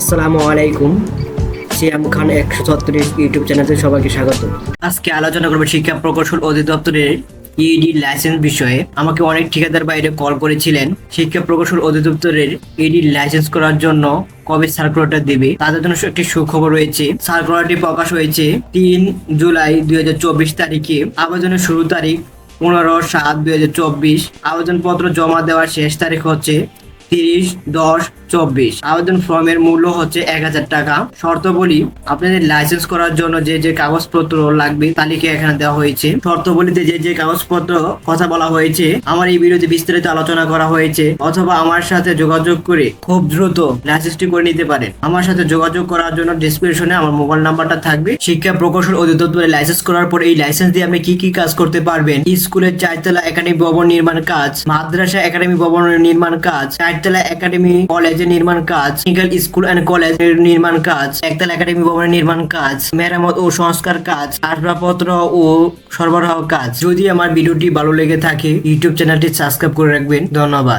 আসসালামু আলাইকুম। সিয়াম খান একশো ছত্রিশ ইউটিউব চ্যানেলে সবাইকে স্বাগত। আজকে আলোচনা করব শিক্ষা প্রকৌশল অধিদপ্তরের ইডি লাইসেন্স বিষয়ে। আমাকে অনেক ঠিকাদার বাইরে কল করেছিলেন। শিক্ষা প্রকৌশল অধিদপ্তরের ইডি লাইসেন্স করার জন্য কবে সার্কুলারটা দেবে? তাদের জন্য একটি সুখবর রয়েছে। সার্কুলারটি প্রকাশ হয়েছে তিন জুলাই দুই হাজার চব্বিশ তারিখে। আবেদনের শুরু তারিখ পনেরো সাত দুই আবেদনপত্র জমা দেওয়ার শেষ তারিখ হচ্ছে তিরিশ দশ চব্বিশ। আবেদন ফর্মের মূল্য হচ্ছে এক হাজার টাকা। শর্তাবলী আপনাদের লাইসেন্স করার জন্য যে যে কাগজপত্র লাগবে, তালিকা এখানে দেওয়া হয়েছে। শর্তাবলীতে যে যে কাগজপত্র কথা বলা হয়েছে, আমার এই ভিডিওতে বিস্তারিত আলোচনা করা হয়েছে, অথবা আমার সাথে যোগাযোগ করে খুব দ্রুত লাইসেন্সটি করে নিতে পারেন। আমার সাথে যোগাযোগ করার জন্য ডিসক্রিপশনে আমার মোবাইল নাম্বারটা থাকবে। শিক্ষা প্রকৌশল অধিদপ্তরে লাইসেন্স করার পর এই লাইসেন্স দিয়ে আপনি কি কি কাজ করতে পারবেন? স্কুলের চারতলা একাডেমি ভবন নির্মাণ কাজ, মাদ্রাসা একাডেমি ভবন নির্মাণ কাজ, চারতলা একাডেমি কলেজের নির্মাণ কাজ টেকনিক্যাল স্কুল অ্যান্ড কলেজের নির্মাণ কাজ একতাল একাডেমি ভবনের নির্মাণ কাজ, মেরামত ও সংস্কার কাজ, আসবাবপত্র ও সরবরাহ কাজ। যদি আমার ভিডিওটি ভালো লেগে থাকে, ইউটিউব চ্যানেলটি সাবস্ক্রাইব করে রাখবেন। ধন্যবাদ।